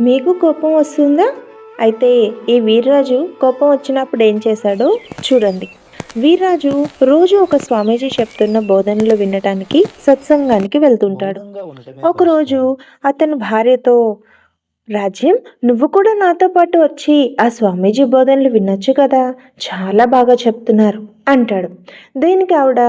మీకు కోపం వస్తుందా? అయితే ఈ వీర్రాజు కోపం వచ్చినప్పుడు ఏం చేశాడో? చూడండి. వీర్రాజు రోజు ఒక స్వామీజీ చెప్తున్న బోధనలు వినటానికి సత్సంగానికి వెళ్తుంటాడు. ఒకరోజు అతని భార్యతో రాజ్యం నువ్వు కూడా నాతో పాటు వచ్చి ఆ స్వామీజీ బోధనలు వినొచ్చు కదా? చాలా బాగా చెప్తున్నారు అంటాడు. దీనికి ఆవిడ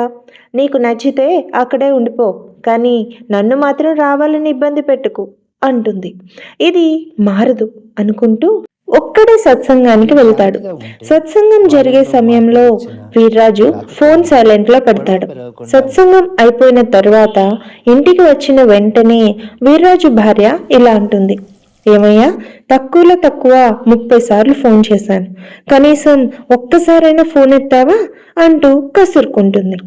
నీకు నచ్చితే అక్కడే ఉండిపో కానీ నన్ను మాత్రం రావాలని ఇబ్బంది పెట్టుకు. అంటుంది. ఇది మారదు అనుకుంటూ ఒక్కడే సత్సంగానికి వెళ్తాడు. సత్సంగం జరిగే సమయంలో వీర్రాజు ఫోన్ సైలెంట్లో పెడతాడు. సత్సంగం అయిపోయిన తరువాత ఇంటికి వచ్చిన వెంటనే వీర్రాజు భార్య ఇలా అంటుంది. ఏమయ్యా తక్కువలో తక్కువ ముప్పై సార్లు ఫోన్ చేశాను. కనీసం ఒక్కసారైనా ఫోన్ ఎత్తావా? అంటూ కసురుకుంటుంది.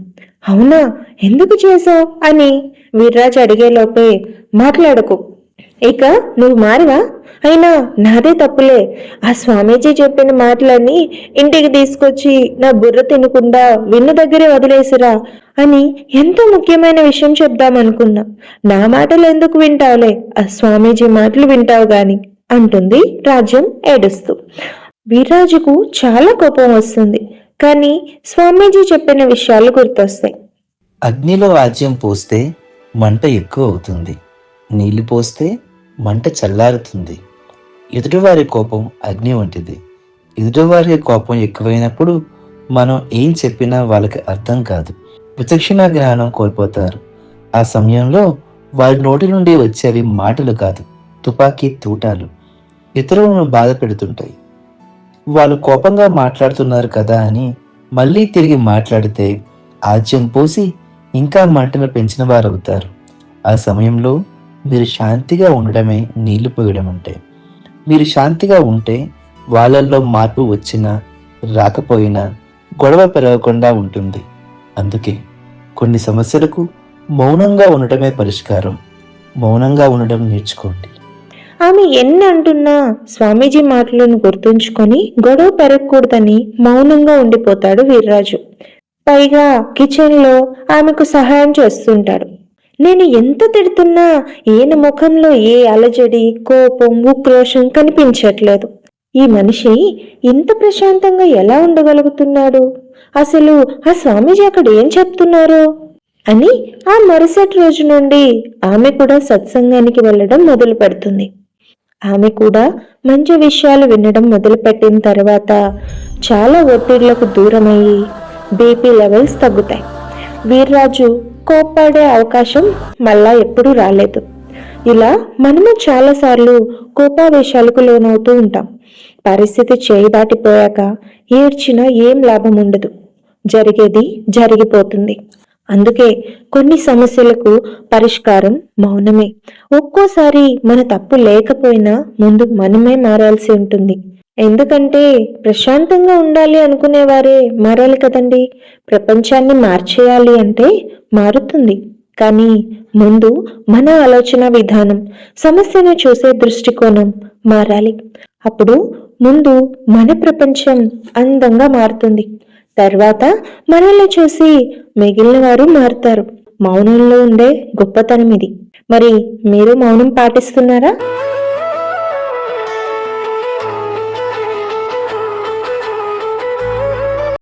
అవునా? ఎందుకు చేసావు అని వీర్రాజు అడిగేలోపే మాట్లాడకు. ఇక నువ్వు మారవా? అయినా నాదే తప్పులే. ఆ స్వామీజీ చెప్పిన మాటలన్నీ ఇంటికి తీసుకొచ్చి నా బుర్ర తినకుండా విన్ను దగ్గరే వదిలేసిరా అని ఎంతో ముఖ్యమైన విషయం చెప్దామనుకున్నా. నా మాటలు ఎందుకు వింటావులే? ఆ స్వామీజీ మాటలు వింటావు గాని అంటుంది రాజ్యం ఏడుస్తూ. వీర్రాజుకు చాలా కోపం వస్తుంది కానీ స్వామీజీ చెప్పిన విషయాలు గుర్తొస్తాయి. అగ్నిలో రాజ్యం పోస్తే మంట ఎక్కువ అవుతుంది. నీళ్ళు పోస్తే మంట చల్లారుతుంది. ఎదుటివారి కోపం అగ్ని వంటిది. ఎదుటివారి కోపం ఎక్కువైనప్పుడు మనం ఏం చెప్పినా వాళ్ళకి అర్థం కాదు. విచక్షణ జ్ఞానం కోల్పోతారు. ఆ సమయంలో వారి నోటి నుండి వచ్చేవి మాటలు కాదు తుపాకీ తూటాలు. ఇతరులను బాధ పెడుతుంటాయి. వాళ్ళు కోపంగా మాట్లాడుతున్నారు కదా అని మళ్ళీ తిరిగి మాట్లాడితే ఆజ్యం పోసి ఇంకా మంటను పెంచిన వారు అవుతారు ఆ సమయంలో మీరు శాంతిగా ఉండడమే నీళ్ళు పోయడం అంటే. మీరు శాంతిగా ఉంటే వాళ్ళల్లో మార్పు వచ్చినా రాకపోయినా గొడవ పెరగకుండా ఉంటుంది. అందుకే కొన్ని సమస్యలకు మౌనంగా ఉండటమే పరిష్కారం. మౌనంగా ఉండడం నేర్చుకోండి. ఆమె ఎన్ని అంటున్నా స్వామీజీ మాటలను గుర్తుంచుకొని గొడవ పెరగకూడదని మౌనంగా ఉండిపోతాడు వీర్రాజు. పైగా కిచెన్లో ఆమెకు సహాయం చేస్తుంటాడు. నేను ఎంత తిడుతున్నా ఈయన ముఖంలో ఏ అలజడి కోపం ఉక్రోషం కనిపించట్లేదు. ఈ మనిషి ఇంత ప్రశాంతంగా ఎలా ఉండగలుగుతున్నాడు? అసలు ఆ స్వామీజీ అక్కడ ఏం చెప్తున్నారు? అని ఆ మరుసటి రోజు నుండి ఆమె కూడా సత్సంగానికి వెళ్ళడం మొదలు పెడుతుంది. ఆమె కూడా మంచి విషయాలు వినడం మొదలుపెట్టిన తర్వాత చాలా ఒత్తిళ్ళకు దూరమయ్యి బీపీ లెవెల్స్ తగ్గుతాయి. వీర్రాజు కోప్పడే అవకాశం మళ్ళా ఎప్పుడూ రాలేదు. ఇలా మనము చాలాసార్లు కోపావేశాలకు లోనవుతూ ఉంటాం. పరిస్థితి చేయి దాటిపోయాక ఏడ్చినా ఏం లాభం ఉండదు. జరిగేది జరిగిపోతుంది. అందుకే కొన్ని సమస్యలకు పరిష్కారం మౌనమే. ఒక్కోసారి మన తప్పు లేకపోయినా ముందు మనమే మారాల్సి ఉంటుంది. ఎందుకంటే ప్రశాంతంగా ఉండాలి అనుకునేవారే మారాలి కదండి. ప్రపంచాన్ని మార్చేయాలి అంటే మారుతుంది. కానీ ముందు మన ఆలోచన విధానం సమస్యను చూసే దృష్టికోణం మారాలి. అప్పుడు ముందు మన ప్రపంచం అందంగా మారుతుంది. తర్వాత మనల్ని చూసి మిగిలిన వారు మారుతారు. మౌనంలో ఉండే గొప్పతనం ఇది. మరి మీరు మౌనం పాటిస్తున్నారా?